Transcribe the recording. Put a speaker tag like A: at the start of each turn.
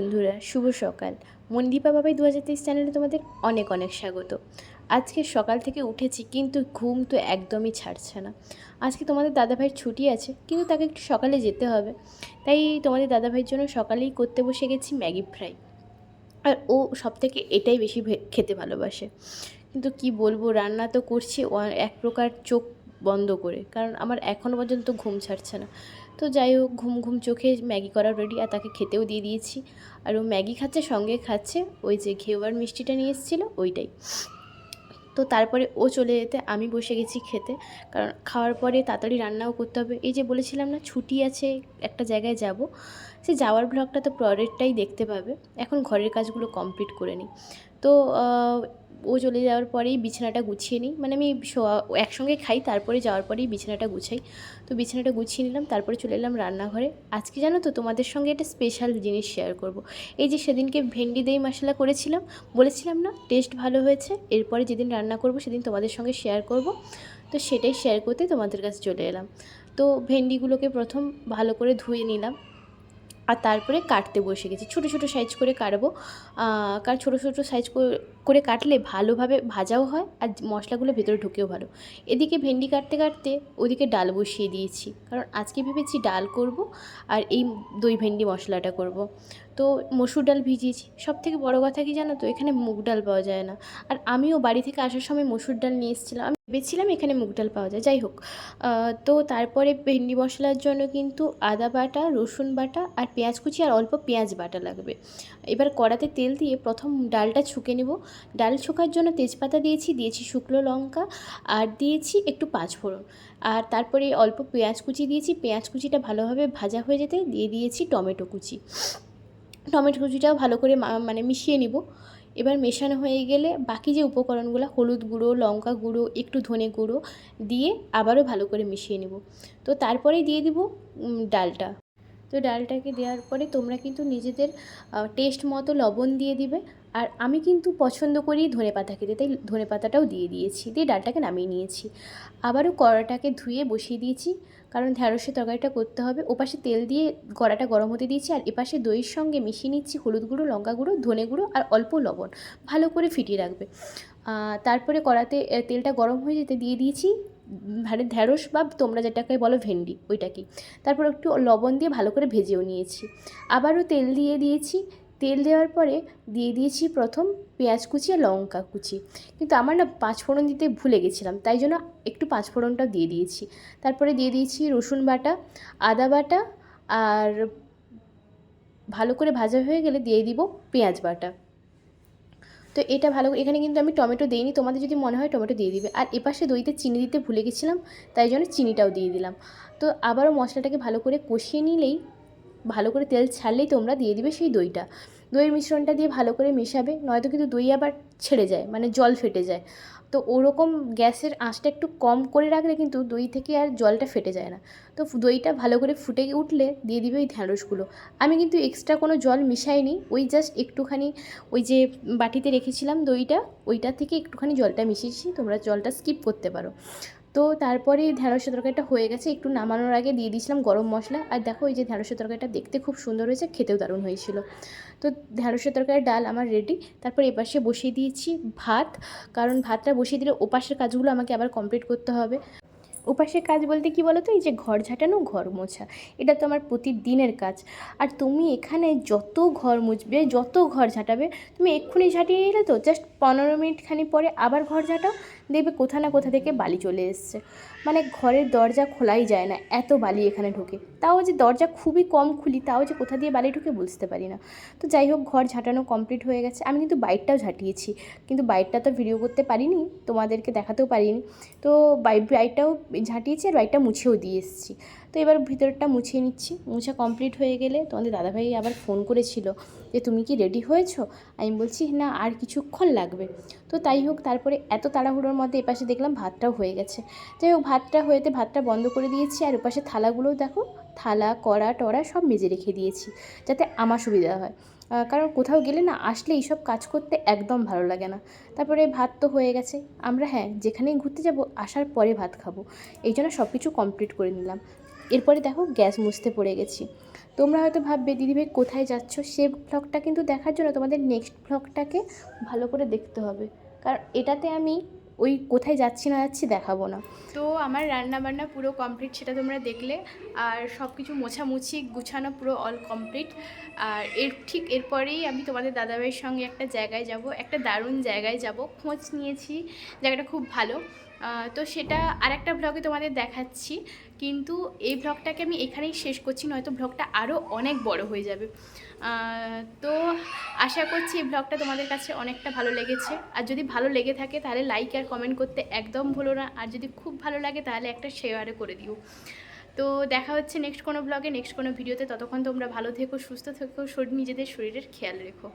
A: বন্ধুরা, শুভ সকাল। মনদীপা বাবাই দু হাজার তেইশ চ্যানেলে তোমাদের অনেক অনেক স্বাগত। আজকে সকাল থেকে উঠেছি, কিন্তু ঘুম তো একদমই ছাড়ছে না। আজকে তোমাদের দাদাভাইয়ের ছুটি আছে, কিন্তু তাকে একটু সকালে যেতে হবে। তাই তোমাদের দাদাভাইয়ের জন্য সকালেই করতে বসে গেছি ম্যাগি ফ্রাই। আর ও সব থেকে এটাই বেশি খেতে ভালোবাসে। কিন্তু কি বলব, রান্না তো করছি এক প্রকার চোখ বন্ধ করে, কারণ আমার এখনও পর্যন্ত ঘুম ছাড়ছে না। তো যাই হোক, ঘুম ঘুম চোখে ম্যাগি করা রেডি আর তাকে খেতেও দিয়ে দিয়েছি। আর ও ম্যাগি খাচ্ছে, সঙ্গে খাচ্ছে ওই যে ঘেওয়ার মিষ্টিটা নিয়ে এসেছিল, ওইটাই। তো তারপরে ও চলে যেতে, আমি বসে গেছি খেতে, কারণ খাওয়ার পরে তাড়াতাড়ি রান্নাও করতে হবে। এই যে বলেছিলাম না, ছুটি আছে, একটা জায়গায় যাব। সে যাওয়ার ব্লগটা তো পরেরটাই দেখতে পাবে। এখন ঘরের কাজগুলো কমপ্লিট করে নিই। তো ও চলে যাওয়ার পরেই বিছানাটা গুছিয়ে নিই। মানে আমি একসঙ্গে খাই, তারপরে যাওয়ার পরেই বিছানাটা গুছাই। তো বিছানাটা গুছিয়ে নিলাম, তারপরে চলে এলাম রান্নাঘরে। আজকে জানো তো তোমাদের সঙ্গে একটা স্পেশাল জিনিস শেয়ার করব। এই যে সেদিনকে ভেন্ডি দই মশলা করেছিলাম, বলেছিলাম না? টেস্ট ভালো হয়েছে। এরপরে যেদিন রান্না করব, সেদিন তোমাদের সঙ্গে শেয়ার করব। তো সেটাই শেয়ার করতে তোমাদের কাছে চলে এলাম। তো ভেন্ডিগুলোকে প্রথম ভালো করে ধুয়ে নিলাম। আর তারপরে কাটতে বসে গেছি। ছোটো ছোটো সাইজ করে কাটবো। কারণ ছোটো ছোটো সাইজ করে কাটলে ভালোভাবে ভাজাও হয় আর মশলাগুলো ভেতরে ঢুকেও ভালো। এদিকে ভেন্ডি কাটতে কাটতে ওদিকে ডাল বসিয়ে দিয়েছি। কারণ আজকে ভেবেছি ডাল করব আর এই দই ভেন্ডি মশলাটা করব। তো মসুর ডাল ভিজিয়েছি। সব থেকে বড়ো কথা কি জানো তো? এখানে মুগ ডাল পাওয়া যায় না। আর আমিও বাড়ি থেকে আসার সময় মসুর ডাল নিয়ে এসেছিলাম। আমি ভেবেছিলাম এখানে মুগ ডাল পাওয়া যায়। যাই হোক তো তারপরে ভেন্ডি মশলার জন্য কিন্তু আদা বাটা, রসুন বাটা আর পেঁয়াজ কুচি আর অল্প পেঁয়াজ বাটা লাগবে। এবার কড়াতে তেল দিয়ে প্রথম ডালটা ছুঁকে নেব। ডাল ছোকার জন্য তেজপাতা দিয়েছি দিয়েছি শুকনো লঙ্কা আর দিয়েছি একটু পাঁচফোড়ন আর তারপরে অল্প পেঁয়াজ কুচি দিয়েছি, পেঁয়াজ কুচিটা ভালোভাবে ভাজা হয়ে যেতে দিয়ে দিয়েছি টমেটো কুচি। টমেটো কুচিটাও ভালো করে মানে মিশিয়ে নিব। এবার মেশানো হয়ে গেলে বাকি যে উপকরণগুলো, হলুদ গুঁড়ো, লঙ্কা গুঁড়ো, একটু ধনে গুঁড়ো দিয়ে আবারও ভালো করে মিশিয়ে নেব। তো তারপরে দিয়ে দিব ডালটা। তো ডালটাকে দেওয়ার পরে তোমরা কিন্তু নিজেদের টেস্ট মতো লবণ দিয়ে দিবে। আর আমি কিন্তু পছন্দ করি ধনে পাতা খেতে, তাই ধনে পাতাটাও দিয়ে দিয়েছি, দিয়ে ডালটাকে নামিয়ে নিয়েছি। আবারও কড়াটাকে ধুয়ে বসিয়ে দিয়েছি, কারণ ঢ্যাঁড়সের তরকারিটা করতে হবে। ওপাশে তেল দিয়ে কড়াটা গরম হতে দিয়েছি, আর এপাশে দইয়ের সঙ্গে মিশিয়ে নিচ্ছি হলুদ গুঁড়ো, লঙ্কা গুঁড়ো, ধনে গুঁড়ো, আর অল্প লবণ। ভালো করে ফিটিয়ে রাখবে। তারপরে কড়াতে তেলটা গরম হয়ে যেতে দিয়ে দিয়েছি। মানে ঢ্যাঁড়স বা তোমরা যেটাকে বলো ভেন্ডি ওইটাকে তারপর একটু লবণ দিয়ে ভালো করে ভেজেও নিয়েছি। আবারও তেল দিয়ে দিয়েছি। তেল দেওয়ার পরে দিয়ে দিয়েছি প্রথম পেঁয়াজ কুচি আর লঙ্কা কুচি। কিন্তু আমার না পাঁচফোড়ন দিতে ভুলে গেছিলাম, তাই জন্য একটু পাঁচফোড়নটাও দিয়ে দিয়েছি। তারপরে দিয়ে দিয়েছি রসুন বাটা, আদা বাটা আর ভালো করে ভাজা হয়ে গেলে দিয়ে দিব পেঁয়াজ বাটা। তো এটা ভালো এখানে কিন্তু আমি টমেটো দিইনি, তোমাদের যদি মনে হয় টমেটো দিয়ে দিবে। আর এপাশে দইতে চিনি দিতে ভুলে গেছিলাম, তাই জন্য চিনিটাও দিয়ে দিলাম। তো আবারও মশলাটাকে ভালো করে কষিয়ে নিলেই ভালো করে তেল ছাড়লেই তোমরা দিয়ে দিবে সেই দইটা। দইয়ের মিশ্রণটা দিয়ে ভালো করে মেশাবে, নয়তো কিন্তু দই আবার ছেড়ে যায় মানে জল ফেটে যায়। তো ওরকম গ্যাসের আঁচটা একটু কম করে রাখলে কিন্তু দই থেকে আর জলটা ফেটে যায় না। তো দইটা ভালো করে ফুটে উঠলে দিয়ে দিবে ওই ঢ্যাঁড়সগুলো আমি কিন্তু এক্সট্রা কোনো জল মিশাইনি, ওই জাস্ট একটুখানি ওই যে বাটিতে রেখেছিলাম দইটা, ওইটা থেকে একটুখানি জলটা মিশিয়েছি, তোমরা জলটা স্কিপ করতে পারো। তো তারপরে ঢ্যাঁড়সের তরকারিটা হয়ে গেছে, একটু নামানোর আগে দিয়ে দিয়েছিলাম গরম মশলা। আর দেখো এই যে ঢ্যাঁড়সের তরকারিটা দেখতে খুব সুন্দর হয়েছে, খেতেও দারুণ হয়েছিল। তো ঢ্যাঁড়সের তরকারির ডাল আমার রেডি তারপর এপাশে বসিয়ে দিয়েছি ভাত। কারণ ভাতটা বসিয়ে দিলে ওপাশের কাজগুলো আমাকে আবার কমপ্লিট করতে হবে। ওপাশের কাজ বলতে কি বলো তো? এই যে ঘর ঝাঁটানো, ঘর মোছা, এটা তো আমার প্রতিদিনের কাজ। আর তুমি এখানে যত ঘর মুছবে, যত ঘর ঝাঁটাবে, তুমি এক্ষুনি ঝাঁটিয়ে এলে তো জাস্ট পনেরো মিনিট খানি পরে আবার ঘর ঝাঁটাও, দেখবে কোথা না কোথা থেকে বালি চলে এসছে। মানে ঘরের দরজা খোলাই যায় না, এত বালি এখানে ঢোকে। তাও যে দরজা খুবই কম খুলি, তাও যে কোথা দিয়ে বালি ঢুকে বুঝতে পারি না। তো যাই হোক, ঘর ঝাঁটানো কমপ্লিট হয়ে গেছে। আমি কিন্তু বাইকটাও ঝাঁটিয়েছি, কিন্তু বাইকটা তো ভিডিও করতে পারিনি, তোমাদেরকে দেখাতেও পারিনি। তো বাই বাইকটাও ঝাঁটিয়েছি আর বাইকটা মুছেও দিয়ে এসেছি। তো এবার ভিতরটা মুছিয়ে নিচ্ছি। মুছা কমপ্লিট হয়ে গেলে তোমাদের দাদাভাই আবার ফোন করেছিল যে তুমি কি রেডি হয়েছো? আমি বলছি, না, আর কিছুক্ষণ লাগবে। তো তাই হোক, তারপরে এত তাড়াহুড়োর মধ্যে এপাশে দেখলাম ভাতটাও হয়ে গেছে। যাই হোক, ভাতটা হয়েতে ভাতটা বন্ধ করে দিয়েছি, আর ওপাশে থালাগুলোও দেখো, থালা, কড়া, টড়া সব মেজে রেখে দিয়েছি, যাতে আমার সুবিধা হয়। কারণ কোথাও গেলে না, আসলে এইসব কাজ করতে একদম ভালো লাগে না। তারপরে ভাত তো হয়ে গেছে। আমরা হ্যাঁ যেখানেই ঘুরতে যাব, আসার পরে ভাত খাব। এই জন্য সব কিছু কমপ্লিট করে নিলাম। এরপরে দেখো গ্যাস মুছতে পড়ে গেছি। তোমরা হয়তো ভাববে দিদিভাই কোথায় যাচ্ছ? সে ভ্লগটা কিন্তু দেখার জন্য তোমাদের নেক্সট ভ্লগটাকে ভালো করে দেখতে হবে। কারণ এটাতে আমি ওই কোথায় যাচ্ছি না যাচ্ছি দেখাবো না। তো আমার রান্না বান্না পুরো কমপ্লিট সেটা তোমরা দেখলে। আর সব কিছু মোছামুছি, গুছানো পুরো অল কমপ্লিট আর এর ঠিক এরপরেই আমি তোমাদের দাদাভাইয়ের সঙ্গে একটা জায়গায় যাব, একটা দারুণ জায়গায় যাব। খোঁজ নিয়েছি, জায়গাটা খুব ভালো। তো সেটা আরেকটা ব্লগে তোমাদের দেখাচ্ছি। কিন্তু এই ব্লগটাকে আমি এখানেই শেষ করছি, নয়তো ব্লগটা আরও অনেক বড় হয়ে যাবে। তো আশা করছি এই ব্লগটা তোমাদের কাছে অনেকটা ভালো লেগেছে। আর যদি ভালো লেগে থাকে, তাহলে লাইক আর কমেন্ট করতে একদম ভুলো না। আর যদি খুব ভালো লাগে, তাহলে একটা শেয়ারে করে দিও। তো দেখা হচ্ছে নেক্সট কোনো ব্লগে নেক্সট কোনো ভিডিওতে ততক্ষণ তোমরা ভালো থেকো, সুস্থ থেকো নিজেদের শরীরের খেয়াল রেখো।